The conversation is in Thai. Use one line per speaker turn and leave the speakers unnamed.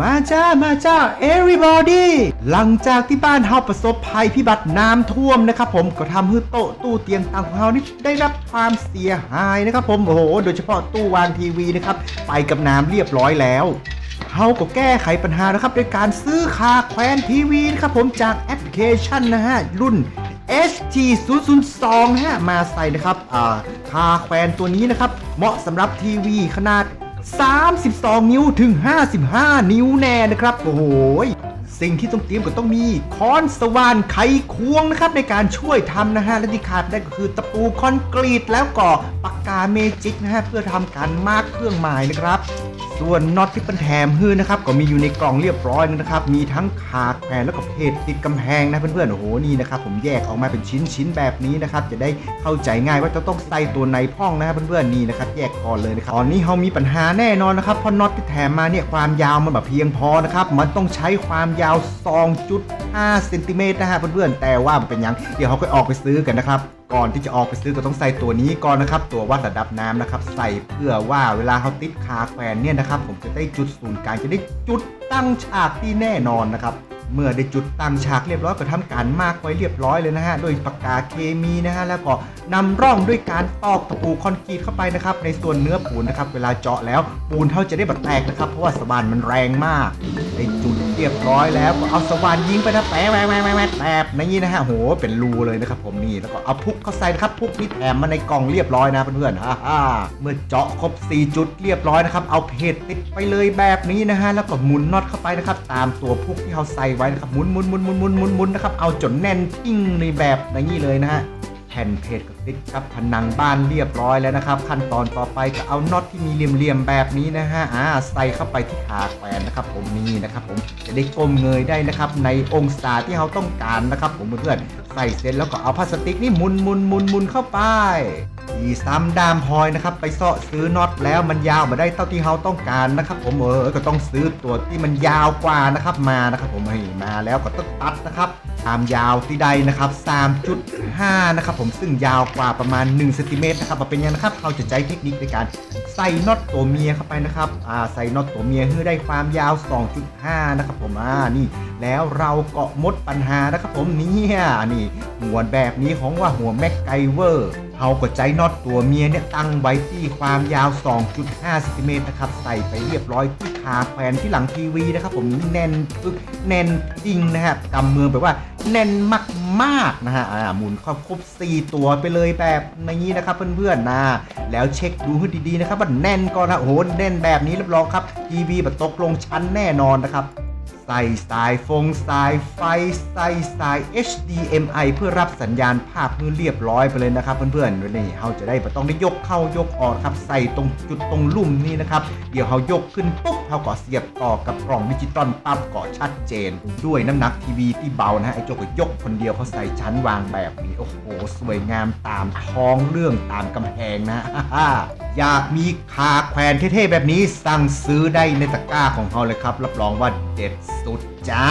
มาจ้า มาจ้า everybody หลังจากที่บ้านเฮาประสบภัยพิบัติน้ำท่วมนะครับผมก็ทำให้โต๊ะตู้เตียงต่างของเฮานี่ได้รับความเสียหายนะครับผมโอ้โหโดยเฉพาะตู้วางทีวีนะครับไปกับน้ำเรียบร้อยแล้วเฮาก็แก้ไขปัญหานะครับด้วยการซื้อคาแควนทีวีนะครับผมจากแอปพลิเคชันนะฮะรุ่น ST 0 0 2ฮะมาใส่นะครับอ่าคาแควนตัวนี้นะครับเหมาะสำหรับทีวีขนาด 32 นิ้วถึง 55 นิ้วแน่นะครับ โอ้โหสิ่งที่ต้องเตรียมก็ต้องมีค้อนสว่านไขควงนะครับในการช่วยทำนะฮะและที่ขาดไม่ได้ก็คือตะปูคอนกรีตแล้วก็ปากกาเมจิกนะฮะเพื่อทำการมาร์กเครื่องหมายนะครับ ส่วนน็อตที่เป็นแถมฮื้อนะครับก็มีอยู่ในกล่องเรียบร้อยนะครับมีทั้งขาแขวนแล้วก็เพจติดกำแพงนะเพื่อนๆโอ้โหนี่นะครับผมแยกออกมาเป็นชิ้นๆแบบนี้นะครับจะได้เข้าใจง่ายว่าจะต้องใส่ตัวในพ่องนะครับเพื่อนๆนี่นะครับแยกก่อนเลยนะครับตอนนี้เขามีปัญหาแน่นอนนะครับเพราะน็อตที่แถมมาเนี่ยความยาวมันแบบเพียงพอนะครับมันต้องใช้ความยาว 5เซนติเมตรนะฮะเพื่อนๆแต่ว่ามันเป็นยังเดี๋ยวเขาก็ออกไปซื้อกันนะครับก่อนที่จะออกไปซื้อก็ต้องใส่ตัวนี้ก่อนนะครับ ตัววัดระดับน้ำนะครับ ใส่เพื่อว่าเวลาเขาติดคาแขวนเนี่ยนะครับ ผมจะได้จุดศูนย์กลางจะได้จุดตั้งฉากที่แน่นอนนะครับเมื่อได้จุดตั้งฉากเรียบร้อยก็ทำการมากไว้เรียบร้อยเลยนะฮะโดยปากกาเคมีนะฮะแล้วก็นำร่องด้วยการตอกตะปูคอนกรีตเข้าไปนะครับ ในส่วนเนื้อปูนนะครับ เวลาเจาะแล้วปูนเท่าจะได้บัดแตกนะครับ เพราะว่าสว่านมันแรงมากได้จุด เรียบร้อยแล้วก็เอาสว่านยิงไปนะแปะแปะแปะแปะแปะแปะนี่นะฮะโหเป็นรูเลยนะครับผมนี่แล้วก็เอาพุกเข้าใส่นะครับพุกนี่แถมมาในกล่องเรียบร้อยนะเพื่อนๆฮ่าฮ่าเมื่อเจาะครบ 4 จุดเรียบร้อยนะครับเอาเพจติดไปเลยแบบนี้นะฮะแล้วก็หมุนน็อตเข้าไปนะครับตามตัวพุกที่เราใส่ไว้นะครับหมุนหมุนหมุนหมุนหมุนหมุนหมุนนะครับเอาจนแน่นทิ้งในแบบนี้เลยนะฮะ ผ่นเพจก็ติดกับผนังบ้านเรียบร้อยแล้วนะครับ ขั้นตอนต่อไปก็เอาน็อตที่มีเหลี่ยมๆแบบนี้นะฮะอ่าใส่เข้าไปที่ขาแขวนนะครับ ผมนี่นะครับ ผมจะได้ก้มเงยได้นะครับในองศาที่เราต้องการนะครับ ผมเพื่อนๆใส่เสร็จแล้วก็เอาพลาสติกนี่หมุนมุนมุนมุนเข้าไป ทีซ้ำดามพอยนะครับ ไปเสาะซื้อน็อตแล้วมันยาวมาได้เท่าที่เราต้องการนะครับ ผมเออก็ต้องซื้อตัวที่มันยาวกว่านะครับมานะครับผมให้มาแล้วก็ต้องตัดนะครับความยาวที่ใดนะครับ3.5นะครับผมซึ่งยาวกว่าประมาณ1เซนติเมตรนะครับมาเป็นยังนะครับเราจะใช้เทคนิคในการใส่น็อตตัวเมียเข้าไปนะครับอ่าใส่น็อตตัวเมียเพื่อได้ความยาว 2.5 นะครับผมอ่านี่ แล้วเราก็หมดปัญหานะครับผมเนี่ยนี่หัวแบบนี้ของว่าหัวแม็กไกเวอร์ เขาก็ใจน็อตตัวเมียเนี่ยตั้งไว้ที่ความยาว 2.5เซนติเมตรนะครับใส่ไปเรียบร้อยที่ขาแขวนที่หลังทีวีนะครับผมแน่นปึ๊กแน่นจริงนะฮะกำมือแบบว่าแน่นมากๆนะฮะอ่าหมุนครบครบ 4 ตัวไปเลยแบบนี้นะครับเพื่อนๆนะแล้วเช็คดูให้ดีๆนะครับว่าแน่นก่อนนะโอ้โหแน่นแบบนี้รับรองครับทีวีแบบตกลงชั้นแน่นอนนะครับ ใส่สายฟงสายไฟใส่สาย HDMI เพื่อรับสัญญาณภาพมือเรียบร้อยไปเลยนะครับ เพื่อนๆนี่เราจะได้ไม่ต้องได้ยกเข้ายกออกครับใส่ตรงจุดตรงลุ่มนี้นะครับ เดี๋ยวเรายกขึ้นปุ๊บเราก็เสียบต่อกับกล่องดิจิตอลปั๊บก็ชัดเจน ด้วยน้ำหนักทีวีที่เบานะฮะไอ้โจก็ยกคนเดียวเขาใส่ชั้นวางแบบนี้โอ้โหสวยงามตามท้องเรื่องตามกำแพงนะอยากมีคาแขวนเท่ๆแบบนี้สั่งซื้อได้ในตะกร้าของเขาเลยครับรับรองว่า เด็ดสุดจ้า